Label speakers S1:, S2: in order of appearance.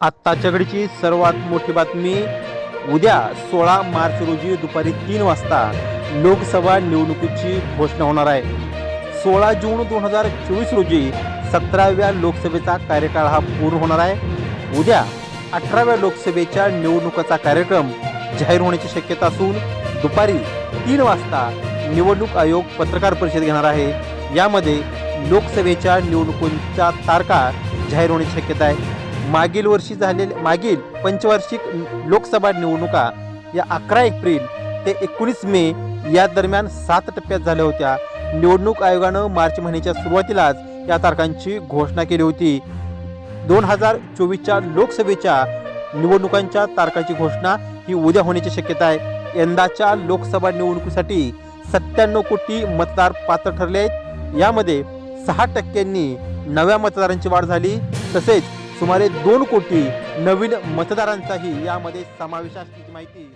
S1: आत्ताच्या घडीची सर्वात मोठी बातमी उद्या सोळा मार्च रोजी दुपारी तीन वाजता लोकसभा निवडणुकीची घोषणा होणार आहे. सोळा जून दोन हजार चोवीस रोजी सतराव्या लोकसभेचा कार्यकाळ हा पूर्ण होणार आहे. उद्या अठराव्या लोकसभेच्या निवडणुकाचा कार्यक्रम जाहीर होण्याची शक्यता असून दुपारी तीन वाजता निवडणूक आयोग पत्रकार परिषद घेणार आहे. यामध्ये लोकसभेच्या निवडणुकांच्या तारखा जाहीर होण्याची शक्यता आहे. मागील वर्षी झालेल्या मागील पंचवार्षिक लोकसभा निवडणुका या अकरा एप्रिल ते एकोणीस मे या दरम्यान सात टप्प्यात झाल्या होत्या. निवडणूक आयोगानं मार्च महिन्याच्या सुरुवातीलाच या तारखांची घोषणा केली होती. दोन हजार चोवीसच्या लोकसभेच्या निवडणुकांच्या तारखांची घोषणा ही उद्या होण्याची शक्यता आहे. यंदाच्या लोकसभा निवडणुकीसाठी सत्त्याण्णव कोटी मतदार पात्र ठरले आहेत. यामध्ये सहा टक्क्यांनी नव्या मतदारांची वाढ झाली. तसेच सुमारे दोन कोटी नवीन मतदारांचाही यामध्ये समावेश असल्याची माहिती